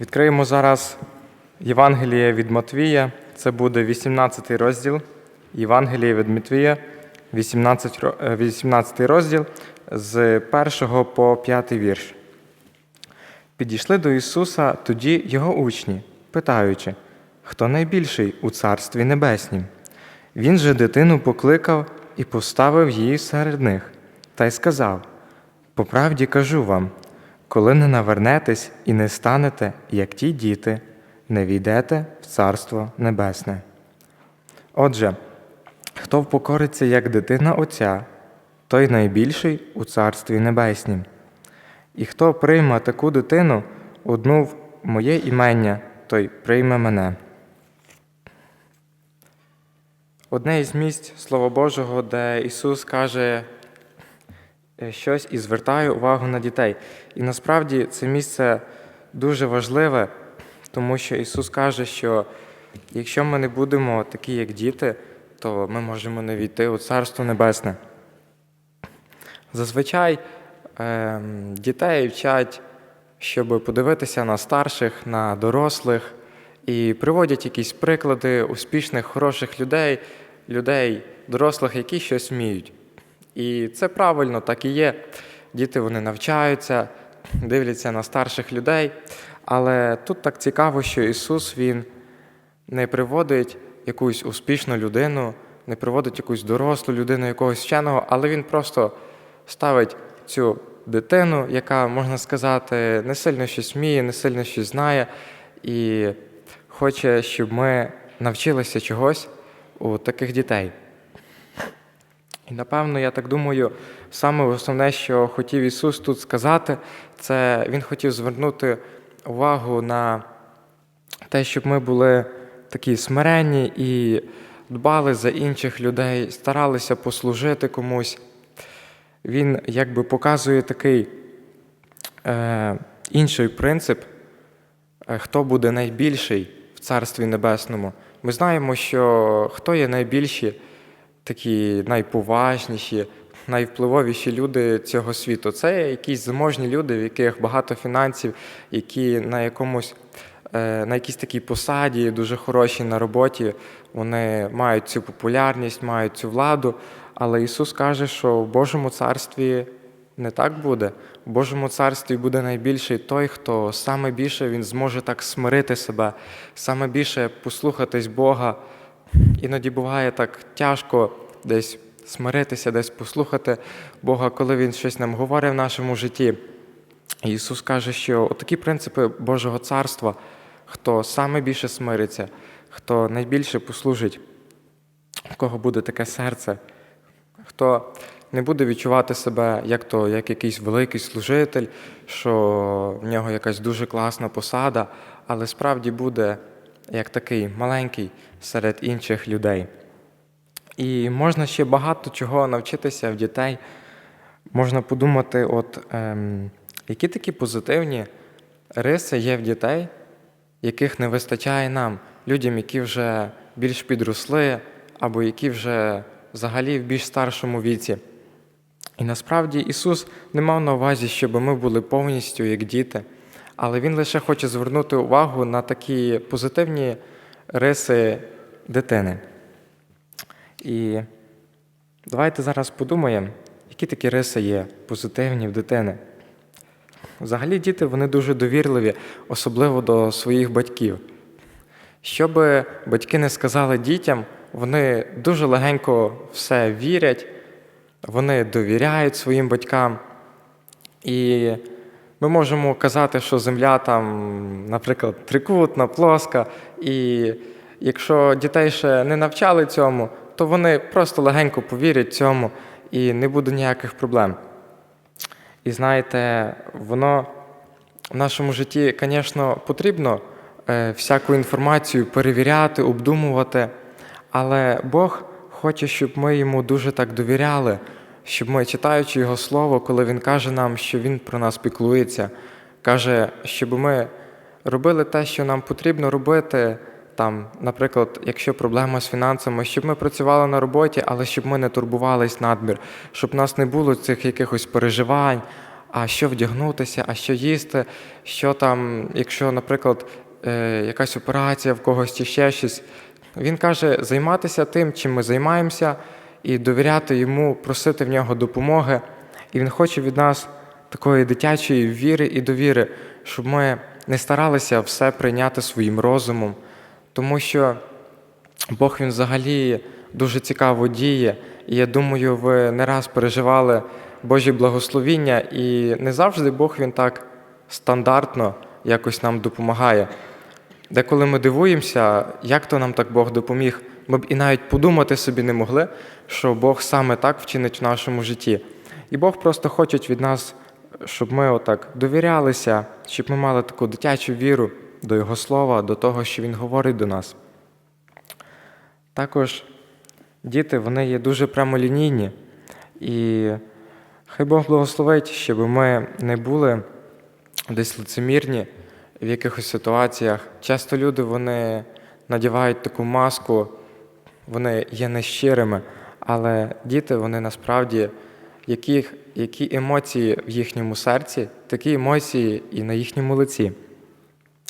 Відкриємо зараз Євангеліє від Матвія. Це буде 18 розділ. Євангеліє від Матвія, 18, е, 18 розділ з 1 по 5 вірш. Підійшли до Ісуса тоді його учні, питаючи, хто найбільший у Царстві Небеснім. Він же дитину покликав і поставив її серед них, та й сказав: По правді кажу вам, коли не навернетесь і не станете, як ті діти, не війдете в Царство Небесне. Отже, хто впокориться як дитина Отця, той найбільший у Царстві Небеснім. І хто прийме таку дитину, одну в моє імення, той прийме мене. Одне із місць Слова Божого, де Ісус каже щось і звертає увагу на дітей. І насправді це місце дуже важливе, тому що Ісус каже, що якщо ми не будемо такі, як діти, то ми можемо не війти у Царство Небесне. Зазвичай ем, дітей вчать, щоб подивитися на старших, на дорослих, і приводять якісь приклади успішних, хороших людей, людей, дорослих, які щось вміють. І це правильно, так і є. Діти вони навчаються, дивляться на старших людей. Але тут так цікаво, що Ісус Він не приводить якусь успішну людину, не приводить якусь дорослу людину, якогось вченого, але Він просто ставить цю дитину, яка, можна сказати, не сильно щось вміє, не сильно щось знає, і хоче, щоб ми навчилися чогось у таких дітей. І напевно, я так думаю, саме основне, що хотів Ісус тут сказати, це Він хотів звернути увагу на те, щоб ми були такі смиренні і дбали за інших людей, старалися послужити комусь. Він якби показує такий е, інший принцип, е, хто буде найбільший в Царстві Небесному. Ми знаємо, що хто є найбільші, такі найповажніші, найвпливовіші люди цього світу. Це якісь заможні люди, в яких багато фінансів, які на якомусь е, на якійсь такій посаді, дуже хороші на роботі, вони мають цю популярність, мають цю владу. Але Ісус каже, що в Божому царстві не так буде. В Божому царстві буде найбільший той, хто саме більше він зможе так смирити себе, саме більше послухатись Бога. Іноді буває так тяжко десь смиритися, десь послухати Бога, коли Він щось нам говорить в нашому житті. Ісус каже, що такі принципи Божого царства, хто саме більше смириться, хто найбільше послужить, в кого буде таке серце, хто не буде відчувати себе як то, як якийсь великий служитель, що в нього якась дуже класна посада, але справді буде як такий маленький серед інших людей. І можна ще багато чого навчитися в дітей. Можна подумати, от ем, які такі позитивні риси є в дітей, яких не вистачає нам, людям, які вже більш підросли, або які вже взагалі в більш старшому віці. І насправді Ісус не мав на увазі, щоб ми були повністю як діти, але Він лише хоче звернути увагу на такі позитивні риси дитини. І давайте зараз подумаємо, які такі риси є позитивні в дитини. Взагалі діти вони дуже довірливі, особливо до своїх батьків. Що би батьки не сказали дітям, вони дуже легенько все вірять, вони довіряють своїм батькам. І ми можемо казати, що земля там, наприклад, трикутна, плоска. І якщо дітей ще не навчали цьому, то вони просто легенько повірять цьому і не буде ніяких проблем. І знаєте, воно в нашому житті, звісно, потрібно е, всяку інформацію перевіряти, обдумувати, але Бог хоче, щоб ми йому дуже так довіряли, щоб ми, читаючи Його Слово, коли Він каже нам, що Він про нас піклується, каже, щоб ми робили те, що нам потрібно робити. Там, наприклад, якщо проблема з фінансами, щоб ми працювали на роботі, але щоб ми не турбувались надмір, щоб в нас не було цих якихось переживань, а що вдягнутися, а що їсти, що там, якщо, наприклад, е, якась операція в когось чи ще щось. Він каже, займатися тим, чим ми займаємося, і довіряти йому, просити в нього допомоги. І він хоче від нас такої дитячої віри і довіри, щоб ми не старалися все прийняти своїм розумом, тому що Бог він взагалі дуже цікаво діє. І я думаю, ви не раз переживали Божі благословіння, і не завжди Бог він так стандартно якось нам допомагає. Деколи ми дивуємося, як то нам так Бог допоміг, ми б і навіть подумати собі не могли, що Бог саме так вчинить в нашому житті. І Бог просто хоче від нас, щоб ми отак довірялися, щоб ми мали таку дитячу віру до Його слова, до того, що Він говорить до нас. Також діти вони є дуже прямолінійні, і хай Бог благословить, щоб ми не були десь лицемірні в якихось ситуаціях. Часто люди вони надівають таку маску, вони є нещирими, але діти вони насправді, які, які емоції в їхньому серці, такі емоції і на їхньому лиці.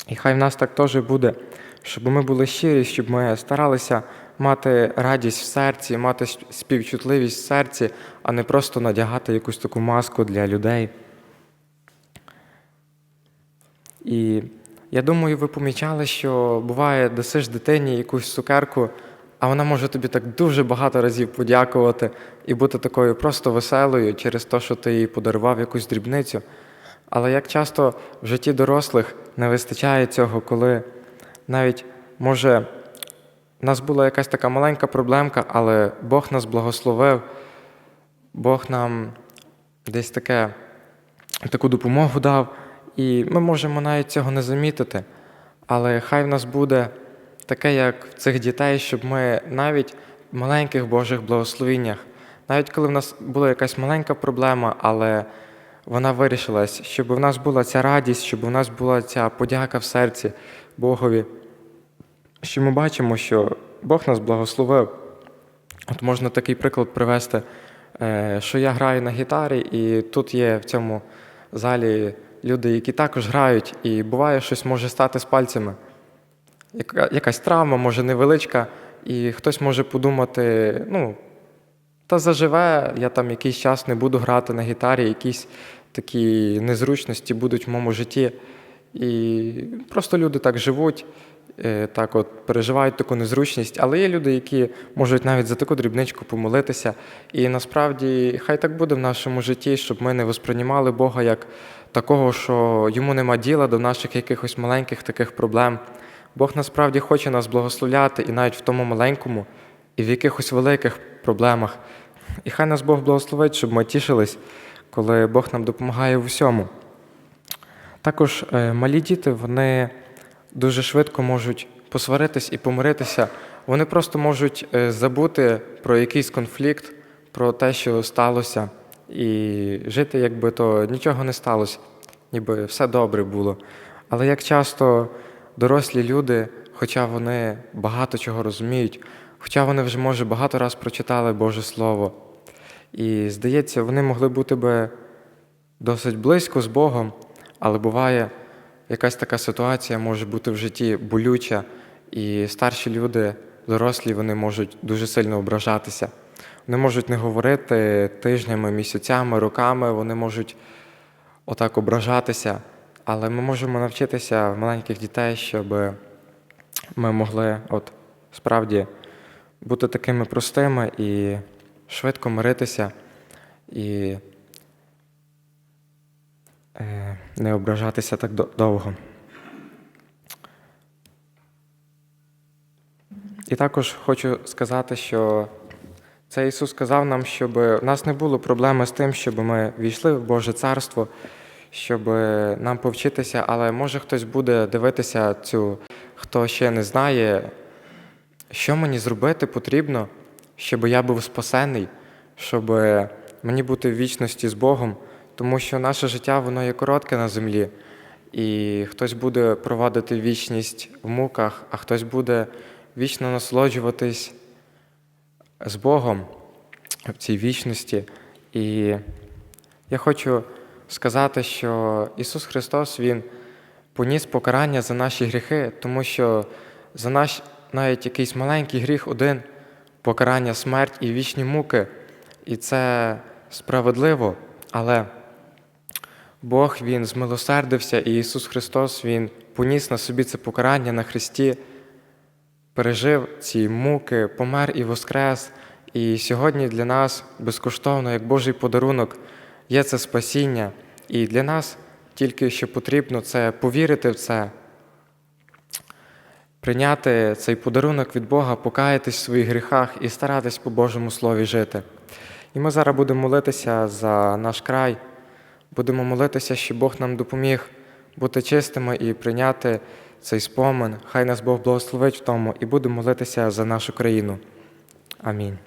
І хай в нас так теж буде, щоб ми були щирі, щоб ми старалися мати радість в серці, мати співчутливість в серці, а не просто надягати якусь таку маску для людей. І я думаю, ви помічали, що буває, дасиш дитині якусь цукерку, а вона може тобі так дуже багато разів подякувати і бути такою просто веселою через те, що ти їй подарував якусь дрібницю. Але як часто в житті дорослих не вистачає цього, коли навіть може у нас була якась така маленька проблемка, але Бог нас благословив, Бог нам десь таке, таку допомогу дав, і ми можемо навіть цього не замітити. Але хай в нас буде таке, як в цих дітей, щоб ми навіть в маленьких Божих благословіннях, навіть коли в нас була якась маленька проблема, але вона вирішилась, щоб в нас була ця радість, щоб у нас була ця подяка в серці Богові що ми бачимо, що Бог нас благословив. От можна такий приклад привести, е, що я граю на гітарі, і тут є в цьому залі люди, які також грають, і буває, щось може стати з пальцями. Якась травма, може невеличка, і хтось може подумати, ну, та заживе, я там якийсь час не буду грати на гітарі, якісь такі незручності будуть в моєму житті. І просто люди так живуть. Е, так от переживають таку незручність, але є люди, які можуть навіть за таку дрібничку помолитися. І насправді хай так буде в нашому житті, щоб ми не восприймали Бога як такого, що йому нема діла до наших якихось маленьких таких проблем. Бог насправді хоче нас благословляти і навіть в тому маленькому, і в якихось великих проблемах. І хай нас Бог благословить, щоб ми тішились, коли Бог нам допомагає в усьому. Також е, малі діти, вони дуже швидко можуть посваритись і помиритися. Вони просто можуть е, забути про якийсь конфлікт, про те, що сталося, і жити, якби то нічого не сталося, ніби все добре було. Але як часто дорослі люди, хоча вони багато чого розуміють, хоча вони вже, може, багато раз прочитали Боже Слово, і здається, вони могли бути би досить близько з Богом, але буває якась така ситуація може бути в житті болюча, і старші люди, дорослі, вони можуть дуже сильно ображатися. Вони можуть не говорити тижнями, місяцями, роками, вони можуть отак ображатися. Але ми можемо навчитися маленьких дітей, щоб ми могли от справді бути такими простими і швидко миритися. і Е, не ображатися так довго. І також хочу сказати, що це Ісус сказав нам, щоб в нас не було проблеми з тим, щоб ми війшли в Боже Царство, щоб нам повчитися, але може хтось буде дивитися цю, хто ще не знає, що мені зробити потрібно, щоб я був спасений, щоб мені бути в вічності з Богом тому що наше життя воно є коротке на землі, і хтось буде проводити вічність в муках, а хтось буде вічно насолоджуватись з Богом в цій вічності. І я хочу сказати, що Ісус Христос Він поніс покарання за наші гріхи, тому що за наш навіть якийсь маленький гріх один покарання, смерть і вічні муки. І це справедливо, але Бог Він змилосердився, і Ісус Христос Він поніс на собі це покарання на Христі, пережив ці муки, помер і воскрес. І сьогодні для нас безкоштовно, як Божий подарунок, є це спасіння. І для нас тільки що потрібно це повірити в це, прийняти цей подарунок від Бога, покаятись в своїх гріхах і старатись по Божому Слові жити. І ми зараз будемо молитися за наш край, будемо молитися, щоб Бог нам допоміг бути чистими і прийняти цей спомин. Хай нас Бог благословить в тому, і будемо молитися за нашу країну. Амінь.